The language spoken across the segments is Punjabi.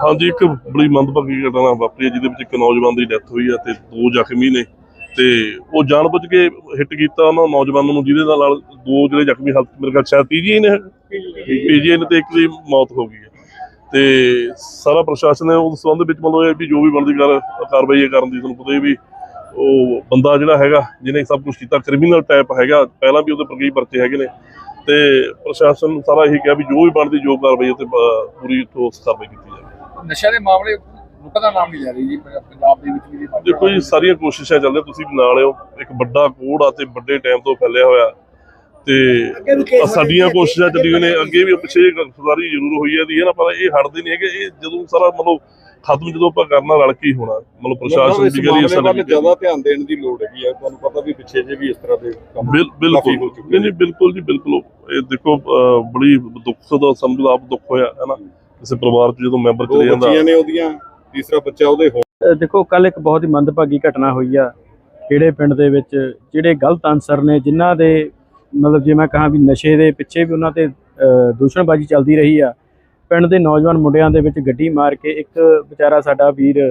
ਹਾਂਜੀ, ਇੱਕ ਬੜੀ ਮੰਦਭਾਗੀ ਘਟਨਾ ਵਾਪਰੀ ਹੈ, ਜਿਹਦੇ ਵਿੱਚ ਇੱਕ ਨੌਜਵਾਨ ਦੀ ਡੈਥ ਹੋਈ ਹੈ ਤੇ ਦੋ ਜ਼ਖਮੀ ਨੇ ਤੇ ਉਹ ਜਾਣਬੁੱਝ ਕੇ ਹਿੱਟ ਕੀਤਾ ਉਹਨਾਂ ਨੌਜਵਾਨਾਂ ਨੂੰ, ਜਿਹਦੇ ਨਾਲ ਦੋ ਜਿਹੜੇ ਜ਼ਖਮੀ ਹਾਲਤ ਮੇਰੇ ਖਿਆਲ ਸ਼ਾਇਦ ਪੀਜੀਆਈ ਨੇ ਪੀਜੀਆਈ ਨੇ ਤੇ ਇੱਕ ਦੀ ਮੌਤ ਹੋ ਗਈ ਹੈ। ਤੇ ਸਾਰਾ ਪ੍ਰਸ਼ਾਸਨ ਨੇ ਉਸ ਸੰਬੰਧ ਵਿੱਚ ਮਤਲਬ ਇਹ ਵੀ ਜੋ ਵੀ ਬਣਦੀ ਕਰ, ਕਾਰਵਾਈ ਕਰਨ ਦੀ ਤੁਹਾਨੂੰ ਪਤਾ ਹੀ ਵੀ ਉਹ ਬੰਦਾ ਜਿਹੜਾ ਹੈਗਾ, ਜਿਹਨੇ ਸਭ ਕੁਝ ਕੀਤਾ, ਕ੍ਰਿਮੀਨਲ ਟਾਈਪ ਹੈਗਾ, ਪਹਿਲਾਂ ਵੀ ਉਹਦੇ ਪਰ ਕਈ ਪਰਚੇ ਹੈਗੇ ਨੇ। ਤੇ ਪ੍ਰਸ਼ਾਸਨ ਸਾਰਾ ਇਹੀ ਕਿਹਾ ਵੀ ਜੋ ਵੀ ਬਣਦੀ ਜੋ ਕਾਰਵਾਈ ਉੱਤੇ ਪੂਰੀ ਠੋਸ ਕਾਰਵਾਈ ਕੀਤੀ ਜਾਵੇ। ਨਸ਼ਿਆਂ ਦੇ ਮਾਮਲੇ ਰੁਕਣ ਦਾ ਨਾਮ ਨਹੀਂ ਲੈ ਰਹੀ ਜੀ ਪੰਜਾਬ ਦੇ ਵਿੱਚ ਵੀ ਜੀ। ਦੇਖੋ ਜੀ ਸਾਰੀਆਂ ਕੋਸ਼ਿਸ਼ਾਂ ਚੱਲ ਰਹੀਆਂ ਤੁਸੀਂ ਵੀ ਨਾਲ ਹੋ ਇੱਕ ਵੱਡਾ ਕੋੜ ਆ ਤੇ ਵੱਡੇ ਟਾਈਮ ਤੋਂ ਫੈਲਿਆ ਹੋਇਆ। ਤੇ ਸਾਡੀਆਂ ਕੋਸ਼ਿਸ਼ਾਂ ਚੱਲੀਆਂ ਨੇ ਅੱਗੇ ਵੀ ਪਿੱਛੇ ਗ੍ਰਿਫਤਾਰੀ ਜ਼ਰੂਰ ਹੋਈ ਹੈ ਦੀ ਹੈ ਨਾ? ਪਰ ਇਹ ਹਟਦੇ ਨਹੀਂ ਹੈਗੇ। ਇਹ ਜਦੋਂ ਸਾਰਾ ਮਤਲਬ ਖਤਮ ਜਦੋਂ ਆਪਾਂ ਕਰਨਾ ਰਲ ਕੇ ਹੀ ਹੋਣਾ ਮਤਲਬ ਪ੍ਰਸ਼ਾਸਨ ਦੀ ਕਰੀ ਵੱਲ ਸਾਡੀ ਜ਼ਿਆਦਾ ਧਿਆਨ ਦੇਣ ਦੀ ਲੋੜ ਹੈਗੀ ਹੈ ਤੁਹਾਨੂੰ ਪਤਾ ਵੀ ਪਿੱਛੇ ਜੇ ਵੀ ਇਸ ਤਰ੍ਹਾਂ ਦੇ ਕੰਮ ਬਿਲ- ਬਿਲਕੁਲ। ਨਹੀਂ ਨਹੀਂ ਬਿਲਕੁਲ ਜੀ ਬਿਲਕੁਲ। ਇਹ ਦੇਖੋ ਬੜੀ ਦੁੱਖ ਦਾ ਸਮਝ ਆਪ ਦੁੱਖ ਹੋਇਆ ਹੈ ਨਾ? ਕਿਸੇ ਪਰਿਵਾਰ 'ਚ ਜਦੋਂ ਮੈਂਬਰ ਦੋ ਚਲੇ ਜਾਂਦਾ। ਬੱਚੀਆਂ ਨੇ ਉਹਦੀਆਂ ਤੀਸਰਾ ਬੱਚਾ ਉਹਦੇ ਹੋ ਦੇਖੋ ਕੱਲ ਇੱਕ ਬਹੁਤ ਹੀ ਮੰਦਭਾਗੀ ਘਟਨਾ ਹੋਈ ਆ ਕਿਹੜੇ ਪਿੰਡ ਦੇ ਵਿੱਚ ਜਿਹੜੇ ਗਲਤ ਅਨਸਰ ਨੇ ਜਿਨ੍ਹਾਂ ਦੇ ਮਤਲਬ ਜੇ ਮੈਂ ਕਹਾਂ ਵੀ ਨਸ਼ੇ ਦੇ ਪਿੱਛੇ ਵੀ ਉਹਨਾਂ ਤੇ ਦੂਸ਼ਣਬਾਜ਼ੀ ਚੱਲਦੀ ਰਹੀ ਆ ਪਿੰਡ ਦੇ ਨੌਜਵਾਨ ਮੁੰਡਿਆਂ ਦੇ ਵਿੱਚ ਗੱਡੀ ਮਾਰ ਕੇ ਇੱਕ ਵਿਚਾਰਾ ਸਾਡਾ ਵੀਰ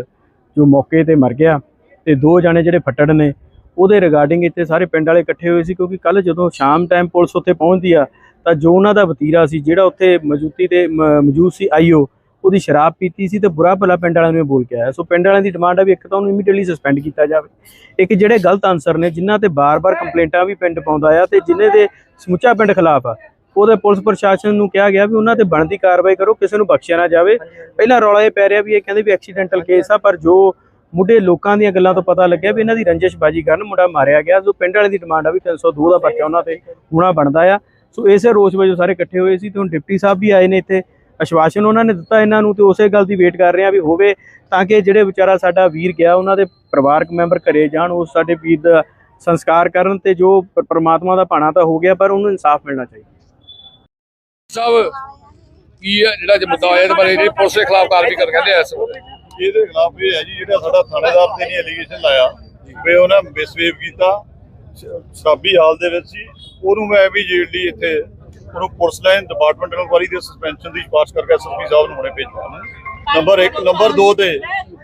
ਜੋ ਮੌਕੇ ਤੇ ਮਰ ਗਿਆ ਤੇ ਦੋ ਜਾਣੇ ਜਿਹੜੇ ਫੱਟੜ ਨੇ ਉਹਦੇ ਰਿਗਾਰਡਿੰਗ ਇੱਥੇ ਸਾਰੇ ਪਿੰਡ ਵਾਲੇ ਇਕੱਠੇ ਹੋਏ ਸੀ ਕਿਉਂਕਿ ਕੱਲ ਜਦੋਂ ਸ਼ਾਮ ਟਾਈਮ ਪੁਲਿਸ ਉੱਥੇ ਪਹੁੰਚਦੀ ਆ ਤਾਂ ਜੋ ਉਹਨਾਂ ਦਾ ਵਤੀਰਾ ਸੀ, ਜਿਹੜਾ ਉੱਥੇ ਮੌਜੂਦੀ ਤੇ ਮੌਜੂਦ ਸੀ ਆਈਓ ਉਹਦੀ ਸ਼ਰਾਬ ਪੀਤੀ ਸੀ ਤੇ ਬੁਰਾ ਭਲਾ ਪਿੰਡ ਵਾਲਿਆਂ ਨੂੰ ਬੋਲ ਕੇ ਆਇਆ। ਸੋ ਪਿੰਡ ਵਾਲਿਆਂ ਦੀ ਡਿਮਾਂਡ ਆ ਵੀ ਇੱਕ ਤਾਂ ਉਹਨੂੰ ਇਮੀਡੀਏਟਲੀ ਸਸਪੈਂਡ ਕੀਤਾ ਜਾਵੇ। ਇੱਕ ਜਿਹੜੇ ਗਲਤ ਅਨਸਰ ਨੇ, ਜਿਨ੍ਹਾਂ ਤੇ ਬਾਰ-ਬਾਰ ਕੰਪਲੇਂਟਾਂ ਵੀ ਪਿੰਡ ਪਾਉਂਦਾ ਆ ਤੇ ਜਿਨ੍ਹਾਂ ਦੇ ਸਮੁੱਚਾ ਪਿੰਡ ਖਿਲਾਫ ਆ, ਉਹਦੇ ਪੁਲਿਸ ਪ੍ਰਸ਼ਾਸਨ ਨੂੰ ਕਿਹਾ ਗਿਆ ਵੀ ਉਹਨਾਂ ਤੇ ਬਣਦੀ ਕਾਰਵਾਈ ਕਰੋ, ਕਿਸੇ ਨੂੰ ਬਖਸ਼ਿਆ ਨਾ ਜਾਵੇ। ਪਹਿਲਾਂ ਰੌਲਾ ਇਹ ਪੈ ਰਿਹਾ ਵੀ ਇਹ ਕਹਿੰਦੇ ਵੀ ਐਕਸੀਡੈਂਟਲ ਕੇਸ ਆ, ਪਰ ਜੋ ਮੁੱਢੇ ਲੋਕਾਂ ਦੀਆਂ ਗੱਲਾਂ ਤੋਂ ਪਤਾ ਲੱਗਿਆ ਵੀ ਇਹਨਾਂ ਦੀ ਰੰਜਿਸ਼ਬਾਜੀ ਕਰਨ ਮੁੰਡਾ ਮਾਰਿਆ ਗਿਆ। ਜੋ ਪਿੰਡ ਵਾਲੇ ਦੀ ਡਿਮਾਂਡ ਆ ਵੀ 302 ਦਾ ਪਰਚਾ ਉਹਨਾਂ ਤੇ ਹੋਣਾ ਬਣਦਾ ਆ। ਸੋ ਇਸੇ ਰੋਸ ਵਜੋਂ ਸਾਰੇ ਇਕੱਠੇ ਹੋਏ ਸੀ ਤੇ ਹੁਣ ਡਿਪਟੀ ਸਾਹਿਬ ਵੀ ਆਏ ਨੇ ਇੱਥੇ। ਆਸ਼ਵਾਸਨ ਉਹਨਾਂ ਨੇ ਦਿੱਤਾ ਇਹਨਾਂ ਨੂੰ ਤੇ ਉਸੇ ਗੱਲ ਦੀ ਵੇਟ ਕਰ ਰਹੇ ਆ ਵੀ ਹੋਵੇ ਤਾਂ ਕਿ ਜਿਹੜੇ ਵਿਚਾਰਾ ਸਾਡਾ ਵੀਰ ਗਿਆ ਉਹਨਾਂ ਦੇ ਪਰਿਵਾਰਕ ਮੈਂਬਰ ਘਰੇ ਜਾਣ ਉਸ ਸਾਡੇ ਵੀਰ ਦਾ ਸੰਸਕਾਰ ਕਰਨ ਤੇ ਜੋ ਪ੍ਰਮਾਤਮਾ ਦਾ ਭਾਣਾ ਤਾਂ ਹੋ ਗਿਆ ਪਰ ਉਹਨੂੰ ਇਨਸਾਫ ਮਿਲਣਾ ਚਾਹੀਦਾ। ਸਾਹਿਬ ਕੀ ਹੈ ਜਿਹੜਾ ਜੇ ਮੁੱਦਾ ਹੋਇਆ ਇਹਦੇ ਬਾਰੇ ਜਿਹੜੀ ਪੁਲਿਸ ਦੇ ਖਿਲਾਫ ਕਾਰਵਾਈ ਕਰ ਕਹਿੰਦੇ ਆ ਇਸ ਵੇਲੇ? ਇਹਦੇ ਖਿਲਾਫ ਇਹ ਹੈ ਜੀ ਜਿਹੜਾ ਸਾਡਾ ਥਾਣੇਦਾਰ ਤੇ ਨਹੀਂ ਐਲੀਗੇਸ਼ਨ ਲਾਇਆ ਵੀ ਉਹਨਾਂ ਮਿਸਵੇਵ ਕੀਤਾ ਸ਼ਰਾਬੀ ਹਾਲ ਦੇ ਵਿੱਚ ਸੀ ਉਹਨੂੰ ਮੈਂ ਇਮੀਡੀਏਟਲੀ ਇੱਥੇ ਉਹਨੂੰ ਪੁਲਿਸ ਲਾਈਨ ਡਿਪਾਰਟਮੈਂਟ ਇਨਕੁਆਰੀ ਦੇ ਸਸਪੈਂਸ਼ਨ ਦੀ ਸਿਫਾਰਿਸ਼ ਕਰਕੇ ਐਸਐਸਪੀ ਸਾਹਿਬ ਨੂੰ ਹੁਣੇ ਭੇਜਿਆ ਨੰਬਰ 1 ਨੰਬਰ 2 ਤੇ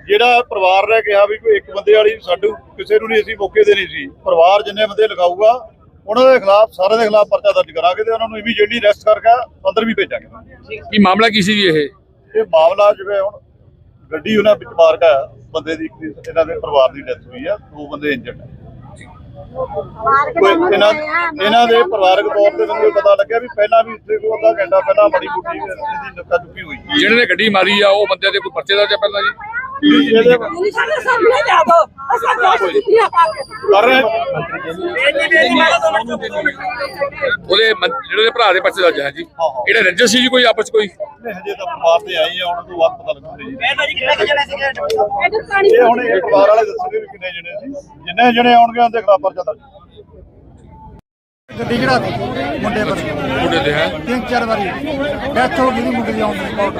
ਜਿਹੜਾ ਪਰਿਵਾਰ ਨੇ ਕਿਹਾ ਵੀ ਕੋਈ ਇੱਕ ਬੰਦੇ ਵਾਲੀ ਸਾਡੂ ਕਿਸੇ ਨੂੰ ਨਹੀਂ ਅਸੀਂ ਮੌਕੇ ਦੇ ਨਹੀਂ ਸੀ। ਪਰਿਵਾਰ ਜਿੰਨੇ ਬੰਦੇ ਲਿਖਾਊਗਾ ਉਹਨਾਂ ਦੇ ਖਿਲਾਫ ਸਾਰਿਆਂ ਦੇ ਖਿਲਾਫ ਪਰਚਾ ਦਰਜ ਕਰਾਂਗੇ ਤੇ ਉਹਨਾਂ ਨੂੰ ਇਮੀਡੀਏਟਲੀ ਅਰੈਸਟ ਕਰਕੇ ਅੰਦਰ ਵੀ ਭੇਜਾਂਗੇ। ਕੀ ਮਾਮਲਾ ਕੀ ਸੀ ਜੀ ਇਹ? ਇਹ ਮਾਮਲਾ ਜਿਵੇਂ ਹੁਣ ਗੱਡੀ ਉਹਨਾਂ ਵਿੱਚ ਮਾਰ ਗਿਆ ਬੰਦੇ ਦੀ ਇਹਨਾਂ ਦੇ ਪਰਿਵਾਰ ਦੀ ਡੈਥ ਹੋਈ ਆ ਦੋ ਬੰਦੇ ਇੰਜਰਡ ਆ। ਕੋਈ ਇਹਨਾਂ ਇਹਨਾਂ ਦੇ ਪਰਿਵਾਰਕ ਤੌਰ ਤੇ ਮੈਨੂੰ ਪਤਾ ਲੱਗਿਆ ਵੀ ਪਹਿਲਾਂ ਵੀ ਇੱਥੇ ਕੋਈ ਅੱਧਾ ਘੰਟਾ ਪਹਿਲਾਂ ਬੜੀ ਬੁੱਢੀ ਨੱਕਾ ਚੁੱਕੀ ਹੋਈ ਜਿਹੜੇ ਨੇ ਗੱਡੀ ਮਾਰੀ ਆ ਉਹ ਬੰਦੇ ਦੇ ਕੋਈ ਪਰਚੇ ਦਾ ਜਾਂ ਪਹਿਲਾਂ ਜੀ? ਸਾਡੇ ਸਾਹਮਣੇ ਲਿਆ ਦੋ ਅਸਾਂ ਦੋਸਤ ਕਿੱਥੀਆਂ ਪਾ ਕੇ ਕਰ ਰਹੇ ਉਹਦੇ ਮੰ- ਜਿਹੜੇ ਉਹਦੇ ਭਰਾ ਦੇ ਪਰਚੇ ਦਾ ਜਾਂ ਜੀ। ਹਾਂ, ਹਾਂ। ਇਹੜਾ ਰੰਜਨ ਸੀ ਜੀ ਕੋਈ ਆਪਸ 'ਚ ਕੋਈ? ਹਜੇ ਤਾਂ ਪਰਿਵਾਰ ਤੇ ਆਈ ਆ ਉਹਨਾਂ ਤੋਂ ਬਾਅਦ ਪਤਾ ਲੱਗੂਗਾ ਜੀ। ਇਹਦੇ ਇਹ ਹੁਣ ਇਹ ਪਰਿਵਾਰ ਵਾਲੇ ਦੱਸਣਗੇ ਵੀ ਕਿੰਨੇ ਜਣੇ ਸੀ। ਜਿੰਨੇ ਜਣੇ ਆਉਣਗੇ ਉਹਦੇ ਖਿਲਾਫ ਪਰਚਾ ਦਰਜ। ਗੱਡੀ ਚੜਾ ਦੇ ਮੁੰਡੇ ਪਰ ਮੁੰਡੇ ਦੇ ਹੈ? ਤਿੰਨ ਚਾਰ ਵਾਰੀ। ਡੈਥ ਹੋ ਗਈ ਦੀ ਮੁੰਡੇ ਦੀ ਆਉਣ ਦੀ ਰਿਪੋਰਟ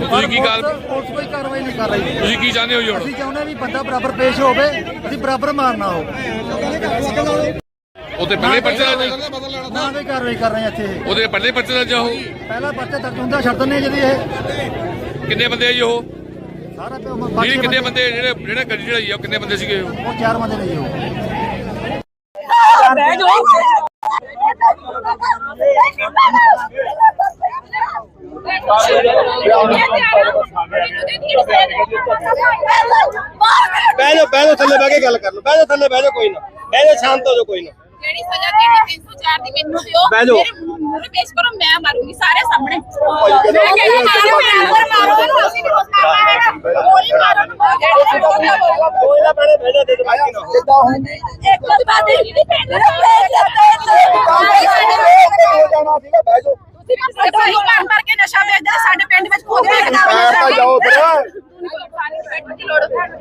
ਤੁਸੀਂ ਕੀ ਗੱਲ ਪੁਲਿਸ ਕੋਈ ਕਾਰਵਾਈ ਨਹੀਂ ਕਰ ਰਹੀ। ਤੁਸੀਂ ਕੀ ਚਾਹੁੰਦੇ ਹੋ ਜੀ ਹੁਣ? ਅਸੀਂ ਚਾਹੁੰਦੇ ਵੀ ਬੰਦਾ ਬਰਾਬਰ ਪੇਸ਼ ਹੋਵੇ ਅਸੀਂ ਬਰਾਬਰ ਮਾਰਨਾ ਹੋ ਉਹਦੇ ਪਹਿਲੇ ਪਰਚੇ ਦਾ ਨਾ। ਕੋਈ ਕਾਰਵਾਈ ਕਰ ਰਹੇ ਇੱਥੇ। ਉਹਦੇ ਪਹਿਲੇ ਪਰਚੇ ਦਾ ਜਾਂ ਉਹ? ਪਹਿਲਾ ਪਰਚਾ ਦਰਜ ਹੁੰਦਾ ਛੱਡ ਦਿੰਦੇ ਜਦੀ ਇਹ। ਕਿੰਨੇ ਬੰਦੇ ਆ ਜੀ ਉਹ? ਸਾਰਾ ਕਿੰਨੇ ਬੰਦੇ ਜਿਹੜੇ ਜਿਹੜੇ ਗੱਡੀ ਚੜਾਈ ਆ ਕਿੰਨੇ ਬੰਦੇ ਸੀਗੇ ਉਹ? ਉਹ ਚਾਰ ਬੰਦੇ ਨੇ ਜੀ ਉਹ ਬਹਿ ਜਾਓ ਬਹਿ ਜਾ ਬਹਿ ਜਾ ਥੱਲੇ ਬਹਿ ਕੇ ਗੱਲ ਕਰ ਲਓ। ਬਹਿ ਜਾ ਥੱਲੇ ਬਹਿ ਜਾ ਕੋਈ ਨਾ। ਬਹਿ ਜਾ ਸ਼ਾਂਤ ਹੋ ਜਾ ਕੋਈ ਨਾ। ਜਿਹੜੀ ਸਜ਼ਾ ਦੇਣੀ 304 ਦੀ ਮੈਨੂੰ ਦਿਓ। ਮੇਰੇ ਮੂਹਰੇ ਪੇਸ਼ ਕਰੋ ਮੈਂ ਮਾਰੂੰਗੀ ਸਾਰੇ ਸਾਹਮਣੇ। ਮੈਂ ਕਹਿੰਦੀ ਮਾਰੋ ਮੈਂ ਮਾਰੋ ਅਸੀਂ ਨਹੀਂ ਹੈਗਾ ਗੋਲੀ ਮਾਰੋ ਕੋਈ ਨਾ ਬਹਿ ਜਾ ਬਹਿ ਜਾ ਦੇ ਦੇ ਬਾਕੀ ਨਾ ਇੱਕ ਵਾਰ ਬਾਤ ਇਹ ਨਹੀਂ ਪੈਂਦਾ ਸਾਨੂੰ ਮਾਰ ਮਾਰ ਕੇ ਨਸ਼ਾ ਵੇਚਦੇ ਸਾਡੇ ਪਿੰਡ ਵਿੱਚ ਖੁਦ ਵੇਚਦਾ ਜਾਓ ਫਿਰ।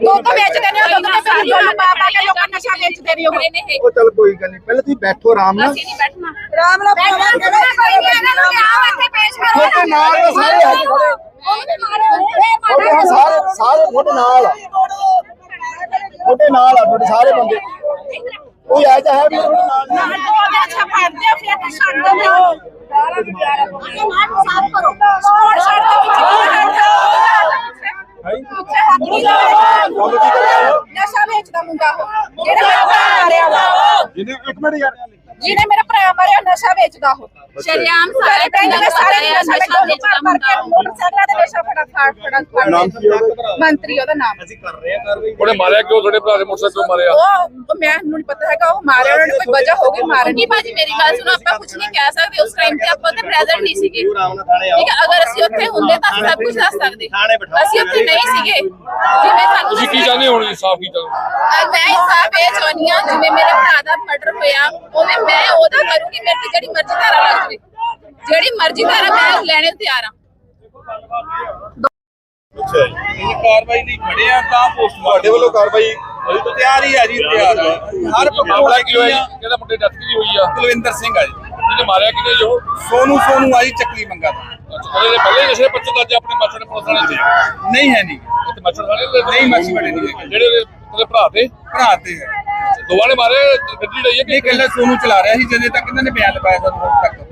ਲੋਕ ਵੇਚਦੇ ਨੇ ਲੋਕ ਨੇ ਫਿਰ ਲੋਕ ਪਾ ਪਾ ਕੇ ਲੋਕਾਂ ਨਸ਼ਾ ਵੇਚਦੇ ਨੇ ਉਹ ਉਹ ਚੱਲ ਕੋਈ ਗੱਲ ਨਹੀਂ ਪਹਿਲਾਂ ਤੁਸੀਂ ਬੈਠੋ ਆਰਾਮ ਨਾਲ। ਅਸੀਂ ਨਹੀਂ ਬੈਠਣਾ। ਰਾਮ ਨਾਲ ਬੈਠਣਾ ਕੋਈ ਨਹੀਂ ਇਹਨਾਂ ਨੂੰ ਆਓ ਇੱਥੇ ਪੇਸ਼ ਕਰੋ। ਤੁਹਾਡੇ ਨਾਲ ਤਾਂ ਸਾਰੇ। ਉਹਨੇ ਮਾਰੇ ਤੁਹਾਡੇ ਨਾਲ ਸਾਰੇ ਸਾਰੇ ਤੁਹਾਡੇ ਨਾਲ ਆ। ਤੁਹਾਡੇ ਨਾਲ ਆ ਤੁਹਾਡੇ ਸਾਰੇ ਬੰਦੇ। ਕੋਈ ਆ ਜਾ ਹੈ ਵੀ ਤੁਹਾਡੇ ਨਾਲ ਨਾ ਉਹ ਅੱਛਾ ਪੜਦੇ ਫਿਰ ਤਾਂ ਛੱਡ ਦਿੰਦੇ ਨਸ਼ਾ ਵੇਚਦਾ ਮੁੰਡਾ ਉਹ। ਜਿਹੜਾ ਮਾਰਿਆ ਵਾ। ਜਿਹਨੇ ਇੱਕ ਮਿੰਟ ਯਾਰ। ਜਿਹਨੇ ਮੇਰਾ ਭਰਾ ਮਾਰਿਆ ਨਸ਼ਾ ਵੇਚਦਾ ਉਹ। ਸ਼ਰਿਆਮ ਸਾਰੇ ਪਿੰਡ ਦੇ ਸਾਰੇ ਨਸ਼ਾ ਵੇਚਦਾ ਕੇ ਮੋਟਰਸਾਈਕਲਾਂ ਦੇ ਨਸ਼ਾ ਫੜਾ ਫੜ ਫੜਾ ਉਹਦਾ? ਮੰਤਰੀ ਉਹਦਾ ਨਾਮ। ਅਸੀਂ ਕਰ ਰਹੇ ਹਾਂ ਕਾਰਵਾਈ। ਉਹਨੇ ਮਾਰਿਆ ਕਿਉਂ? ਤੁਹਾਡੇ ਭਰਾ ਦੇ ਮੋਟਰਸਾਈਕਲ ਕਿਉਂ ਮਾਰਿਆ? ਉਹ ਉਹ ਮੈਨੂੰ ਨਹੀਂ ਪਤਾ ਹੈਗਾ ਉਹ ਮਾਰਿਆ ਉਹਨਾਂ ਨੇ ਕੋਈ ਵਜ੍ਹਾ ਹੋ ਗਈ ਮਾਰਨ ਦੀ। ਭਾਜੀ ਮੇਰੀ ਗੱਲ ਸੁਣੋ ਆਪਾਂ ਕੁਝ ਨਹੀਂ ਕਹਿ ਸਕਦੇ ਉਸ ਟਾਈਮ ਤੇ ਆਪਾਂ ਉੱਥੇ ਪ੍ਰੈਜ਼ੈਂਟ ਨਹੀਂ ਸੀਗੇ। ਤੂੰ ਠੀਕ ਹੈ ਅਗਰ ਅਸੀਂ ਉੱਥੇ ਹੁੰਦੇ ਤਾਂ ਅਸੀਂ ਸਭ ਕੁਝ ਦੱਸ ਸਕਦੇ। ਅਸੀਂ ਉੱਥੇ ਨਹੀਂ ਸੀਗੇ। ਜਿਵੇਂ ਸਾਨੂੰ ਤੁਸੀਂ ਕੀ ਚਾਹੁੰਦੇ ਹੋ ਹੁਣ ਇਨਸਾਫ ਕੀ ਚਾਹੁੰਦੇ ਮੈਂ ਇਨਸਾਫ ਇਹ ਚਾਹੁੰਦੀ ਹਾਂ ਜਿਵੇਂ ਮੇਰੇ ਭਰਾ ਦਾ ਮਰਡਰ ਹੋਇਆ ਉਵੇਂ ਮੈਂ ਉਹਦਾ ਕਰੂੰਗੀ ਮੇਰੇ ਤੇ ਜਿਹੜੀ ਮਰਜ਼ੀ ਧਾਰਾ ਲੱਗ ਜਾਵੇ ਜਿਹੜੀ ਮਰਜ਼ੀ ਧਾਰਾ ਮੈਂ ਲੈਣੇ ਨੂੰ ਤਿਆਰ ਹਾਂ ਅੱਛਾ ਜੀ। ਇਹ ਕਾਰਵਾਈ ਲਈ ਖੜੇ ਆ ਤਾਂ ਪੋਸਟ ਤੁਹਾਡੇ ਵੱਲੋਂ ਕਾਰਵਾਈ ਤਿਆਰ ਹੀ ਆ ਜੀ ਤਿਆਰ ਆ। ਹਰ ਪੱਖੋਂ ਮਾਮਲਾ ਕੀ ਹੋਇਆ ਲੱਗੀ ਆ ਜੀ? ਕਿਹਦਾ ਮੁੰਡੇ ਡੈਥ ਕੀ ਹੋਈ ਆ? ਕੁਲਵਿੰਦਰ ਸਿੰਘ ਆ ਜੀ। ਜਿਹਨੇ ਮਾਰਿਆ ਕਿਹਨੇ ਜੋ ਸੋਨੂ ਸੋਨੂ ਆ ਜੀ ਚੱਕਲੀ ਮੰਗਾ ਦਾ। ਅੱਛਾ ਉਹਦੇ ਪਹਿਲੇ ਦਾ ਅੱਜ ਆਪਣੇ ਮੱਛਰ ਪੁਲਿਸ ਵਾਲੇ ਦੇ। ਨਹੀਂ ਹੈ ਨਹੀਂ। ਤੇ ਮੱਛਰ ਵਾਲੇ ਨਹੀਂ ਮਾਸੀ ਬੜੇ ਨਹੀਂ। ਜਿਹੜੇ ਉਹਦੇ ਭਰਾ ਤੇ? ਭਰਾ ਤੇ ਹੈ। ਦੋਵਾਂ ਨੇ ਮਾਰੇ, ਗੱਡੀ ਲਈ ਹੈ ਇਹ ਕਿ ਸੋਨੂੰ ਚਲਾ ਰਿਹਾ ਸੀ ਜਦੋਂ ਤੱਕ ਇਹਨਾਂ ਨੇ ਬਿਆਨ ਲਗਾਇਆ ਸਾਨੂੰ ਹੁਣ ਤੱਕ।